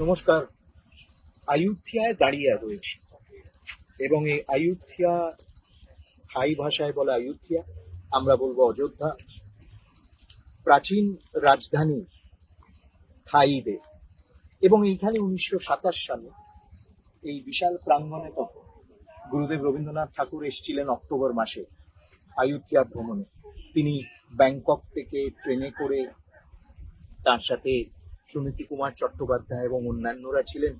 নমস্কার। আয়ুথিয়ায় দাঁড়িয়ে রয়েছি। এবং এই আয়ুথিয়া থাই ভাষায় বলে আয়ুথিয়া, আমরা বলব অযোধ্যা। প্রাচীন রাজধানী থাইদের এবং এইখানে উনিশশো সাতাশ সালে এই বিশাল প্রাঙ্গণে তখন গুরুদেব রবীন্দ্রনাথ ঠাকুর এসেছিলেন অক্টোবর মাসে আয়ুথিয়া ভ্রমণে। তিনি ব্যাংকক থেকে ট্রেনে করে তার সাথে সুনীতি কুমার চট্টোপাধ্যায় এবং অন্যান্যরা ছিলেন,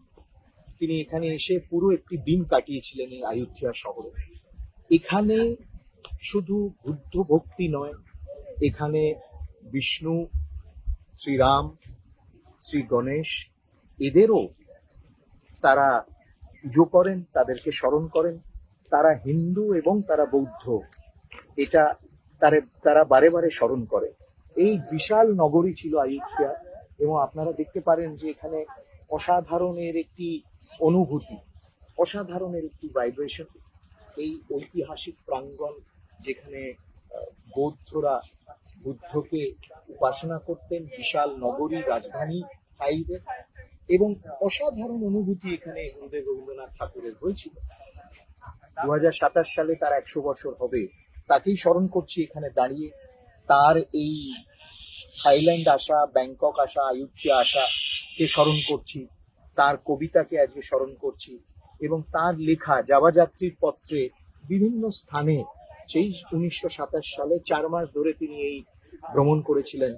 তিনি এখানে এসে পুরো একটি দিন কাটিয়েছিলেন এই আয়ুথিয়া শহরে। এখানে শুধু বুদ্ধ ভক্তি নয়, এখানে বিষ্ণু, শ্রীরাম, শ্রী গণেশ, এদেরও তারা পুজো করেন, তাদেরকে স্মরণ করেন। তারা হিন্দু এবং তারা বৌদ্ধ, এটা তারা বারে বারে স্মরণ করে। এই বিশাল নগরী ছিল আয়ুথিয়া এবং আপনারা দেখতে পারেন যে এখানে অসাধারণের একটি অনুভূতি, অসাধারণের একটি ভাইব্রেশন এই ঐতিহাসিক প্রাঙ্গণ যেখানে বৌদ্ধরা বুদ্ধকে উপাসনা করতেন, বিশাল নগরী, রাজধানী থাইদের এবং অসাধারণ অনুভূতি এখানে গুরুদেব রবীন্দ্রনাথ ঠাকুরের হয়েছিল। দু হাজার সাতাশ সালে তার একশো বছর হবে, তাকেই স্মরণ করছি এখানে দাঁড়িয়ে। তার এই থাইল্যান্ড আসা, ব্যাংকক আসা আয়ুথিয়া আসা কে স্মরণ করছি, তার কবিতাকে আজকে স্মরণ করছি এবং তার লেখা যাত্রীর পত্রে বিভিন্ন স্থানে সেই উনিশশো সাতাশ সালে চার মাস ধরে তিনি এই ভ্রমণ করেছিলেন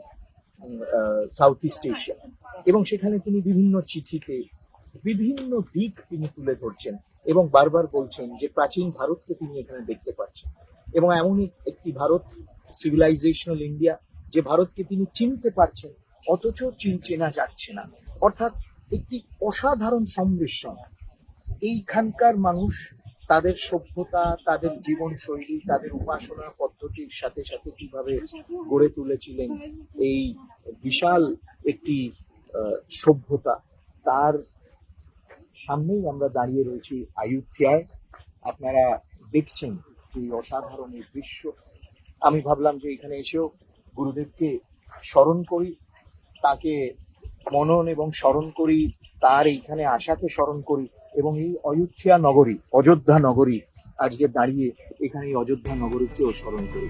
সাউথ ইস্ট এশিয়া এবং সেখানে তিনি বিভিন্ন চিঠিতে বিভিন্ন দিক তিনি তুলে ধরছেন এবং বারবার বলছেন যে প্রাচীন ভারতকে তিনি এখানে দেখতে পাচ্ছেন। এবং এমনই একটি ভারত সিভিলাইজেশনাল ইন্ডিয়া যে ভারতকে তিনি চিনতে পারছেন, অথচ চিন- যাচ্ছে না। অর্থাৎ একটি অসাধারণ সম্মিশ্রণ। এইখানকার মানুষ তাদের সভ্যতা, তাদের জীবনশৈলী, তাদের উপাসনা পদ্ধতির সাথে সাথে কীভাবে গড়ে তুলেছিলেন এই বিশাল একটি সভ্যতা, তার সামনেই আমরা দাঁড়িয়ে রয়েছি আয়ুথিয়ায় আপনারা দেখছেন এই অসাধারণ এই দৃশ্য। আমি ভাবলাম যে এখানে এসেও গুরুদেবকে স্মরণ করি, তাকে মনন এবং স্মরণ করি, তার এইখানে আশাকে স্মরণ করি এবং এই অযোধ্যা নগরী অযোধ্যা নগরী আজকে দাঁড়িয়ে এখানে এই অযোধ্যা নগরীকেও স্মরণ করি।